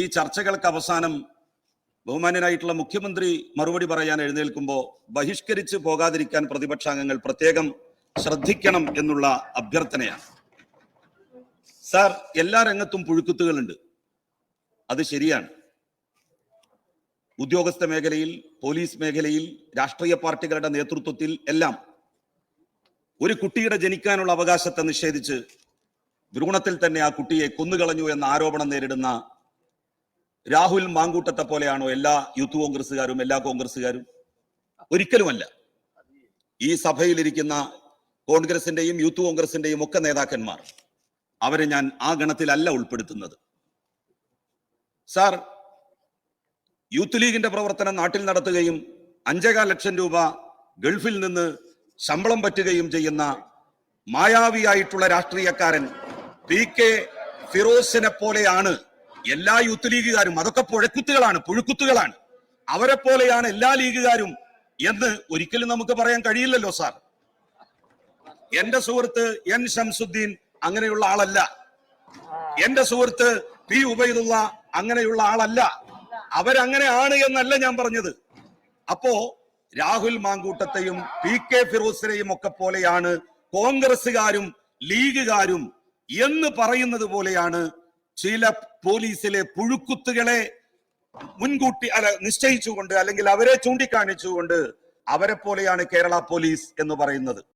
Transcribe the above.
ഈ ചർച്ചകൾക്ക് അവസാനം ബഹുമാന്യനായിട്ടുള്ള മുഖ്യമന്ത്രി മറുപടി പറയാൻ എഴുന്നേൽക്കുമ്പോൾ ബഹിഷ്കരിച്ച് പോകാതിരിക്കാൻ പ്രതിപക്ഷാംഗങ്ങൾ പ്രത്യേകം ശ്രദ്ധിക്കണം എന്നുള്ള അഭ്യർത്ഥനയാണ്. സാർ എല്ലാ രംഗത്തും പുഴുക്കുത്തുകളുണ്ട്. അത് ശരിയാണ്. ഉദ്യോഗസ്ഥ മേഖലയിൽ പോലീസ് മേഖലയിൽ രാഷ്ട്രീയ പാർട്ടികളുടെ നേതൃത്വത്തിൽ എല്ലാം ഒരു കുട്ടിയുടെ ജനിക്കാനുള്ള അവകാശത്തെ നിഷേധിച്ച് ഭ്രൂണത്തിൽ തന്നെ ആ കുട്ടിയെ കൊന്നുകളഞ്ഞു എന്ന ആരോപണം നേരിടുന്ന രാഹുൽ മാങ്കൂട്ടത്തെ പോലെയാണോ എല്ലാ യൂത്ത് കോൺഗ്രസ്സുകാരും എല്ലാ കോൺഗ്രസ്സുകാരും? ഒരിക്കലുമല്ല. ഈ സഭയിലിരിക്കുന്ന കോൺഗ്രസിന്റെയും യൂത്ത് കോൺഗ്രസിന്റെയും ഒക്കെ നേതാക്കന്മാർ അവരെ ഞാൻ ആ ഗണത്തിലല്ല ഉൾപ്പെടുത്തുന്നത്. സാർ യൂത്ത് ലീഗിന്റെ പ്രവർത്തനം നാട്ടിൽ നടത്തുകയും അഞ്ചേകാൽ ലക്ഷം രൂപ ഗൾഫിൽ നിന്ന് ശമ്പളം പറ്റുകയും ചെയ്യുന്ന മായാവിയായിട്ടുള്ള രാഷ്ട്രീയക്കാരൻ പി കെ ഫിറോസിനെ പോലെയാണ് എല്ലാ യൂത്ത് ലീഗുകാരും അതൊക്കെ പുഴക്കുത്തുകളാണ് പുഴുക്കുത്തുകളാണ്. അവരെ പോലെയാണ് എല്ലാ ലീഗുകാരും എന്ന് ഒരിക്കലും നമുക്ക് പറയാൻ കഴിയില്ലല്ലോ സാർ. എന്റെ സുഹൃത്ത് എൻ ഷംസുദ്ദീൻ അങ്ങനെയുള്ള ആളല്ല. എന്റെ സുഹൃത്ത് പി ഉബൈദുള്ള അങ്ങനെയുള്ള ആളല്ല. അവരങ്ങനെ ആണ് എന്നല്ല ഞാൻ പറഞ്ഞത്. അപ്പോ രാഹുൽ മാങ്കൂട്ടത്തെയും പി കെ ഫിറോസിനെയും ഒക്കെ പോലെയാണ് കോൺഗ്രസുകാരും ലീഗുകാരും എന്ന് പറയുന്നത് പോലെയാണ് ചില പോലീസിലെ പുഴുക്കുത്തുകളെ മുൻകൂട്ടി അല്ല നിശ്ചയിച്ചുകൊണ്ട് അല്ലെങ്കിൽ അവരെ ചൂണ്ടിക്കാണിച്ചുകൊണ്ട് അവരെ പോലെയാണ് കേരള പോലീസ് എന്ന് പറയുന്നത്.